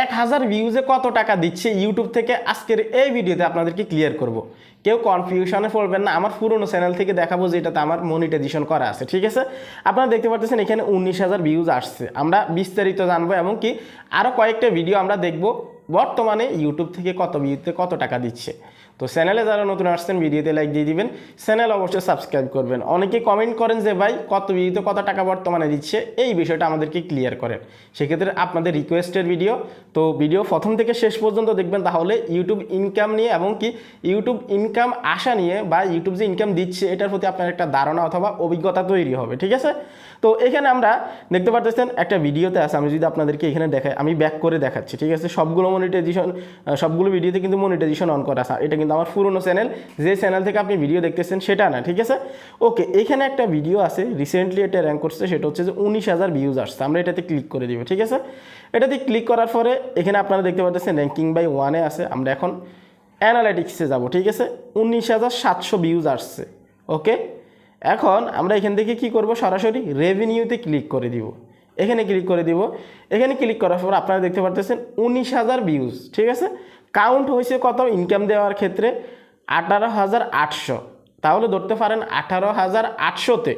এক হাজার ভিউজে কত টাকা দিচ্ছে ইউটিউব থেকে? আজকের এই ভিডিওতে আপনাদেরকে ক্লিয়ার করব। কেউ কনফিউশনে পড়বেন না, আমার পুরনো চ্যানেল থেকে দেখাবো যে এটাতে আমার মনিটাইজেশন করা আছে, ঠিক আছে? আপনারা দেখতে পাচ্ছেন এখানে উনিশ হাজার ভিউজ আসছে। আমরা বিস্তারিত জানব এবং কি আরও কয়েকটা ভিডিও আমরা দেখব বর্তমানে ইউটিউব থেকে কত ভিউতে কত টাকা দিচ্ছে। তো চ্যানেলে যারা নতুন আসছেন, ভিডিওতে লাইক দিয়ে দিবেন। চ্যানেল অবশ্যই সাবস্ক্রাইব করবেন। অনেকে কমেন্ট করেন যে, ভাই, কত ভিডিওতে কত টাকা বর্তমানে দিচ্ছে? এই বিষয়টা আমাদেরকে ক্লিয়ার করেন। সেক্ষেত্রে আপনাদের রিকোয়েস্টের ভিডিও তো ভিডিও প্রথম থেকে শেষ পর্যন্ত দেখবেন, তাহলে ইউটিউব ইনকাম নিয়ে এবং কি ইউটিউব ইনকাম আশা নিয়ে বা ইউটিউব যে ইনকাম দিচ্ছে, এটার প্রতি আপনার একটা ধারণা অথবা অভিজ্ঞতা তৈরি হবে, ঠিক আছে? তো এখানে আমরা দেখতে পারতেছেন, একটা ভিডিওতে আছে, আমি যদি আপনাদেরকে এখানে দেখাই, আমি ব্যাক করে দেখাচ্ছি, ঠিক আছে? সবগুলো মনিটাইজেশন সবগুলো ভিডিওতে কিন্তু মনিটাইজেশন অন করা আছে। এটা কিন্তু আমার পুরনো চ্যানেল, যে চ্যানেল থেকে আপনি ভিডিও দেখতেছেন সেটা না, ঠিক আছে? ওকে এখানে একটা ভিডিও আছে রিসেন্টলি এটা র্যাঙ্ক করছে, সেটা হচ্ছে যে উনিশ হাজার ভিউজ আসছে। আমরা এটাতে ক্লিক করে দিব, ঠিক আছে? এটাতে ক্লিক করার পরে এখানে আপনারা দেখতে পাচ্ছেন র্যাঙ্কিং বাই ওয়ানে আছে। আমরা এখন অ্যানালাইটিক্সে যাব, ঠিক আছে? উনিশ হাজার সাতশো ভিউজ আসছে ওকে এখন আমরা এখান থেকে কি করব? সরাসরি রেভিনিউতে ক্লিক করে দিব। এখানে ক্লিক করে দিব। এখানে ক্লিক করার পর আপনারা দেখতে পারতেছেন উনিশ হাজার ভিউজ ঠিক আছে? কাউন্ট হয়েছে কত? ইনকাম দেওয়ার ক্ষেত্রে আঠারো হাজার আটশো। তাহলে ধরতে পারেন আঠারো হাজার আটশোতে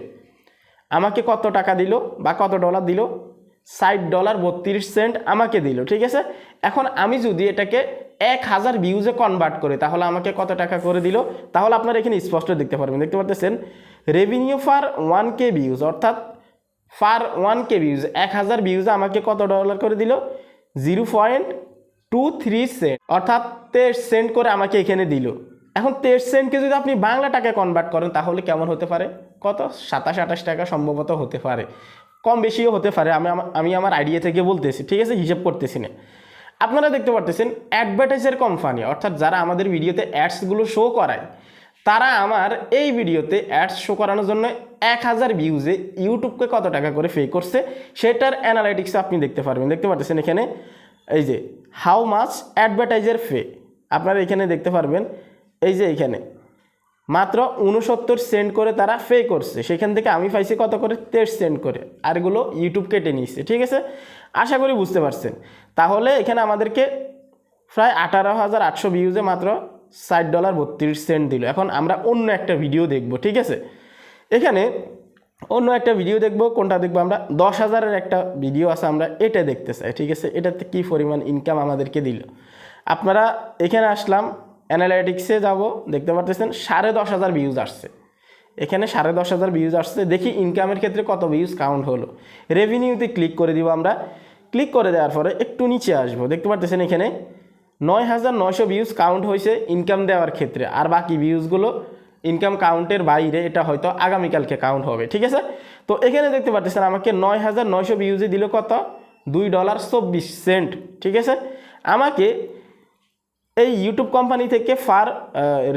আমাকে কত টাকা দিল বা কত ডলার দিল? ষাট ডলার বত্রিশ সেন্ট আমাকে দিল, ঠিক আছে? এখন আমি যদি এটাকে এক হাজার ভিউজে কনভার্ট করে, তাহলে আমাকে কত টাকা করে দিল? তাহলে আপনারা এখানে স্পষ্ট দেখতে পারবেন। দেখতে পারতেছেন? Revenue per one K views অর্থাৎ ফার ওয়ান কে ভিউজ এক হাজার ভিউজে আমাকে কত ডলার করে দিল? Zero point two three cent অর্থাৎ তেইশ সেন্ট করে আমাকে এখানে দিল। এখন তেইশ সেন্টকে যদি আপনি বাংলা টাকায় কনভার্ট করেন, তাহলে কেমন হতে পারে? কত? সাতাশ, আঠাশ টাকা সম্ভবত হতে পারে। কম বেশিও হতে পারে। আমি আমি আমার আইডিয়া থেকে বলতেছি, ঠিক আছে? হিসেব করতেছি না। আপনারা দেখতে পারতেছেন অ্যাডভার্টাইজের কোম্পানি অর্থাৎ যারা আমাদের ভিডিওতে অ্যাডসগুলো শো করায়, তারা আমার এই ভিডিওতে অ্যাডস শো করানোর জন্য এক হাজার ভিউজে ইউটিউবকে কত টাকা করে পে করছে, সেটার অ্যানালাইটিক্স আপনি দেখতে পারবেন। দেখতে পাচ্ছেন এখানে? এই যে হাউ মাচ অ্যাডভার্টাইজার ফে আপনারা এখানে দেখতে পারবেন, এই যে এখানে। মাত্র উনসত্তর সেন্ট করে তারা পে করছে। সেখান থেকে আমি পাইছি কত করে? তেইশ সেন্ট করে। আর এগুলো ইউটিউব কেটে নিয়েছে, ঠিক আছে? আশা করি বুঝতে পারছেন। তাহলে এখানে আমাদেরকে প্রায় আঠারো হাজার আটশো ভিউজে মাত্র ষাট ডলার বত্রিশ সেন্ট দিল। এখন আমরা অন্য একটা ভিডিও দেখব, ঠিক আছে? এখানে অন্য একটা ভিডিও দেখব, কোনটা দেখব আমরা? দশ হাজারের একটা ভিডিও আছে আমরা, এটা দেখতে চাই, ঠিক আছে? এটাতে কী পরিমাণ ইনকাম আমাদেরকে দিল? আপনারা এখানে আসলাম অ্যানালাইটিক্সে যাব, দেখতে পারতেছেন, সাড়ে দশ হাজার ভিউজ আসছে। এখানে সাড়ে দশ হাজার ভিউজ আসছে, দেখি ইনকামের ক্ষেত্রে কত ভিউজ কাউন্ট হলো। রেভিনিউতে ক্লিক করে দিব আমরা। ক্লিক করে দেওয়ার পরে একটু নিচে আসব, দেখতে পারতেছেন এখানে? নয় হাজার নয়শো ভিউজ কাউন্ট হয়েছে ইনকাম দেওয়ার ক্ষেত্রে, আর বাকি ভিউজগুলো ইনকাম কাউন্টের বাইরে এটা হয়তো আগামীকালকে কাউন্ট হবে, ঠিক আছে? তো এখানে দেখতে পাচ্ছেন আমাকে নয় হাজার নয়শো ভিউজে দিল কত? দুই ডলার চব্বিশ সেন্ট, ঠিক আছে? আমাকে এই ইউটিউব কোম্পানি থেকে per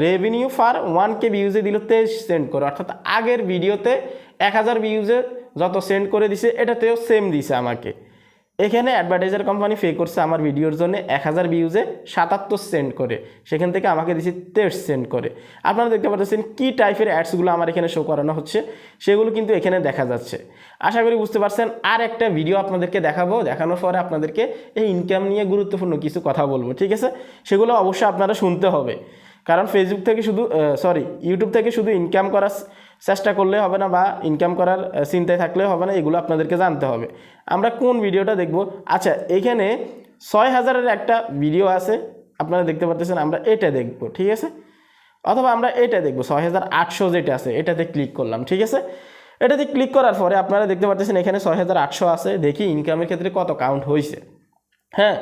revenue per one K ভিউজে দিল তেইশ সেন্ড করে, অর্থাৎ আগের ভিডিওতে এক হাজার ভিউজে যত সেন্ড করে দিছে, এটাতেও সেম দিছে আমাকে। এখানে অ্যাডভার্টাইজার কোম্পানি পে করছে আমার ভিডিওর জন্য এক হাজার ভিউজে সাতাত্তর সেন্ট করে। সেখান থেকে আমাকে দিছে তেইশ সেন্ট করে। আপনারা দেখতে পাচ্ছেন কী টাইপের অ্যাডসগুলো আমার এখানে শো করানো হচ্ছে, সেগুলো কিন্তু এখানে দেখা যাচ্ছে। আশা করি বুঝতে পারছেন আর একটা ভিডিও আপনাদেরকে দেখাবো। দেখানোর পরে আপনাদেরকে এই ইনকাম নিয়ে গুরুত্বপূর্ণ কিছু কথা বলব, ঠিক আছে? সেগুলো অবশ্যই আপনারা শুনতে হবে। কারণ ফেসবুক থেকে শুধু সরি ইউটিউব থেকে শুধু ইনকাম করার চেষ্টা করলে হবে না বা ইনকাম করার চিন্তায় থাকলে হবে না, এগুলো আপনাদেরকে জানতে হবে। আমরা কোন ভিডিওটা দেখব? আচ্ছা এখানে ছয় হাজারের একটা ভিডিও আছে, আপনারা দেখতে পাচ্ছেন আমরা এটা দেখব, ঠিক আছে? অথবা আমরা এটা দেখব, ছয় হাজার আটশো যেটা আছে, এটাতে ক্লিক করলাম, ঠিক আছে? এটাতে ক্লিক করার পরে আপনারা দেখতে পাচ্ছেন এখানে ছয় হাজার আটশো আছে, দেখি ইনকামের ক্ষেত্রে কত কাউন্ট হয়েছে হ্যাঁ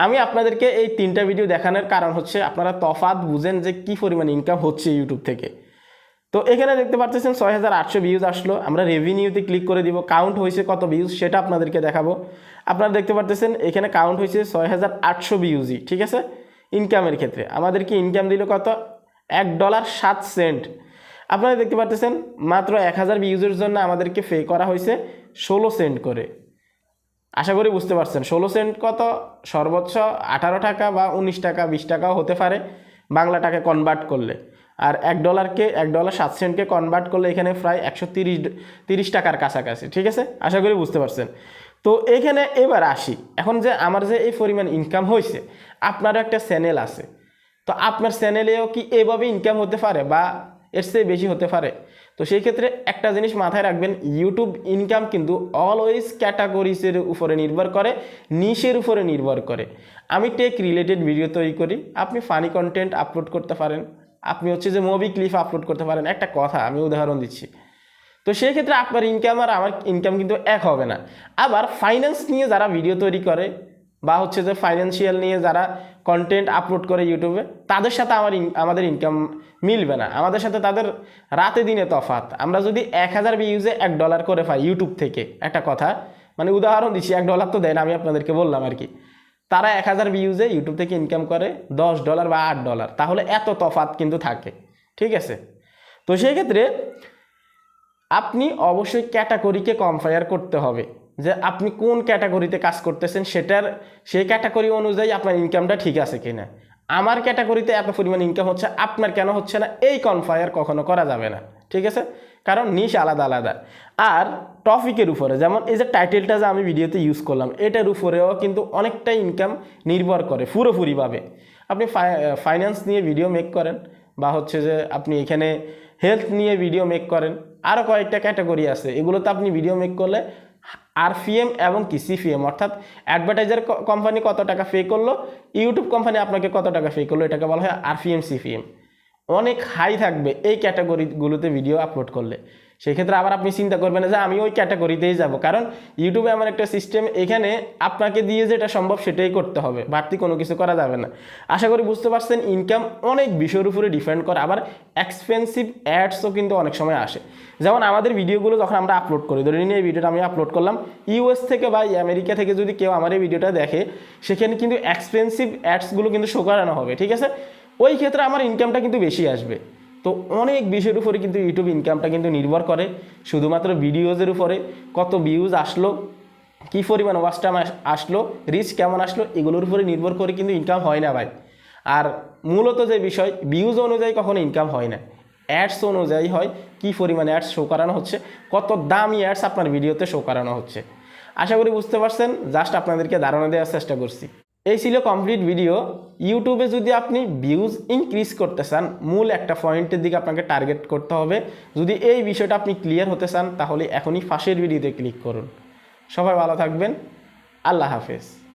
আমি আপনাদেরকে এই তিনটা ভিডিও দেখানোর কারণ হচ্ছে আপনারা তফাৎ বুঝেন যে কি পরিমাণ ইনকাম হচ্ছে ইউটিউব থেকে। তো এখানে দেখতে পাচ্ছেন ছয় হাজার আটশো ভিউজ আসলো। আমরা রেভিনিউতে ক্লিক করে দিব কাউন্ট হয়েছে কত ভিউজ সেটা আপনাদেরকে দেখাবো। আপনারা দেখতে পাচ্ছেন এখানে কাউন্ট হয়েছে ছয় হাজার আটশো ভিউজই ঠিক আছে? ইনকামের ক্ষেত্রে। আমাদেরকে ইনকাম দিল কত? এক ডলার সাত সেন্ট। আপনারা দেখতে পাচ্ছেন মাত্র এক হাজার ভিউজের জন্য আমাদেরকে পে করা হয়েছে ষোলো সেন্ট করে। আশা করি বুঝতে পারছেন। ষোলো সেন্ট কত? সর্বোচ্চ আঠারো টাকা বা উনিশ টাকা, বিশ টাকাও হতে পারে বাংলা টাকা কনভার্ট করলে। আর এক ডলারকে এক ডলার সাত সেন্টকে কনভার্ট করলে এখানে প্রায় একশো তিরিশ তিরিশ টাকার কাছাকাছি, ঠিক আছে? আশা করি বুঝতে পারছেন। তো এখানে এবার আসি। এখন যে আমার যে এই পরিমাণ ইনকাম হয়েছে আপনারও একটা চ্যানেল আছে। তো আপনার চ্যানেলেও কি এভাবে ইনকাম হতে পারে বা এর চেয়ে বেশি হতে পারে? তো সেই ক্ষেত্রে একটা জিনিস মাথায় রাখবেন ইউটিউব ইনকাম কিন্তু অলওয়েজ ক্যাটাগরিজের উপরে নির্ভর করে নিশের উপরে নির্ভর করে। আমি টেক রিলেটেড ভিডিও তৈরি করি, আপনি ফানি কন্টেন্ট আপলোড করতে পারেন, আপনি হচ্ছে যে মুভি ক্লিপ আপলোড করতে পারেন, একটা কথা আমি উদাহরণ দিচ্ছি। তো সেই ক্ষেত্রে আপনার ইনকাম আর আমার ইনকাম কিন্তু এক হবে না। আবার ফাইন্যান্স নিয়ে যারা ভিডিও তৈরি করে বা হচ্ছে যে ফাইন্যান্সিয়াল নিয়ে যারা কন্টেন্ট আপলোড করে ইউটিউবে তাদের সাথে আমার আমাদের ইনকাম মিলবে না। আমাদের সাথে তাদের রাতে দিনে তফাত আমরা যদি এক হাজার ভিউজে এক ডলার করে পাই ইউটিউব থেকে, একটা কথা মানে উদাহরণ দিচ্ছি, এক ডলার তো দেন, আমি আপনাদেরকে বললাম আর কি। তারা এক হাজার ভিউজে ইউটিউব থেকে ইনকাম করে দশ ডলার বা আট ডলার তাহলে এত তফাত কিন্তু থাকে। ঠিক আছে? তো সেই ক্ষেত্রে আপনি অবশ্যই ক্যাটাগরিকে কম্পেয়ার করতে হবে। যে আপনি কোন ক্যাটাগরিতে কাজ করতেছেন সেটার, সেই ক্যাটাগরি অনুযায়ী আপনার ইনকামটা ঠিক আছে কিনা। আমার ক্যাটাগরিতে এত পরিমাণ ইনকাম হচ্ছে, আপনার কেন হচ্ছে না, এই কনফায়ার কখনো করা যাবে না, ঠিক আছে? কারণ নিশ আলাদা আলাদা। আর টপিকের উপরে, যেমন এই যে টাইটেলটা যে আমি ভিডিওতে ইউজ করলাম, এটার উপরেও কিন্তু অনেকটা ইনকাম নির্ভর করে পুরোপুরিভাবে। আপনি ফাইন্যান্স নিয়ে ভিডিও মেক করেন, বা হচ্ছে যে আপনি এখানে হেলথ নিয়ে ভিডিও মেক করেন আরও কয়েকটা ক্যাটাগরি আছে, এগুলোতে আপনি ভিডিও মেক করলে আরপিএম এবং কি সিপিএম অর্থাৎ অ্যাডভার্টাইজার কোম্পানি কত টাকা পে করল ইউটিউব কোম্পানি আপনাকে কত টাকা পে করল, এটাকে বলা হয় আরপিএম সিপিএম অনেক হাই থাকবে এই ক্যাটাগরিগুলোতে ভিডিও আপলোড করলে। সেক্ষেত্রে আবার আপনি চিন্তা করবেন যে আমি ওই ক্যাটাগরিতেই যাব। কারণ ইউটিউবে এমন একটা সিস্টেম এখানে আপনাকে দিয়ে যেটা সম্ভব সেটাই করতে হবে। বাড়তি কোনো কিছু করা যাবে না। আশা করি বুঝতে পারছেন ইনকাম অনেক বিষয়ের উপরে ডিপেন্ড করে, আবার এক্সপেন্সিভ অ্যাডসও কিন্তু অনেক সময় আসে। যেমন আমাদের ভিডিওগুলো যখন আমরা আপলোড করি, ধরে নিয়ে এই ভিডিওটা আমি আপলোড করলাম ইউএস থেকে বা আমেরিকা থেকে যদি কেউ আমার এই ভিডিওটা দেখে, সেখানে কিন্তু এক্সপেন্সিভ অ্যাডসগুলো কিন্তু শো করানো হবে, ঠিক আছে? ওই ক্ষেত্রে আমার ইনকামটা কিন্তু বেশি আসবে। তো অনেক বিষয়ের উপরে কিন্তু ইউটিউব ইনকামটা কিন্তু নির্ভর করে, শুধুমাত্র ভিডিওজের উপরে, কত ভিউজ আসলো, কী পরিমাণ ওয়াচ টাইম আসলো রিচ কেমন আসলো, এগুলোর উপরে নির্ভর করে কিন্তু ইনকাম হয় না ভাই। আর মূলত যে বিষয় ভিউজ অনুযায়ী কখনো ইনকাম হয় না। অ্যাডস অনুযায়ী হয়, কী পরিমাণে অ্যাডস শো করানো হচ্ছে, কত দামি অ্যাডস আপনার ভিডিওতে শো করানো হচ্ছে। আশা করি বুঝতে পারছেন জাস্ট আপনাদেরকে ধারণা দেওয়ার চেষ্টা করছি। এই ছিল কমপ্লিট ভিডিও ইউটিউবে যদি আপনি ভিউজ ইনক্রিজ করতে চান, মূল একটা পয়েন্টের দিকে আপনাকে টার্গেট করতে হবে। যদি এই বিষয়টা আপনি ক্লিয়ার হতে চান, তাহলে এখনই ফাঁসের ভিডিওতে ক্লিক করুন। সবাই ভালো থাকবেন। আল্লাহ হাফেজ।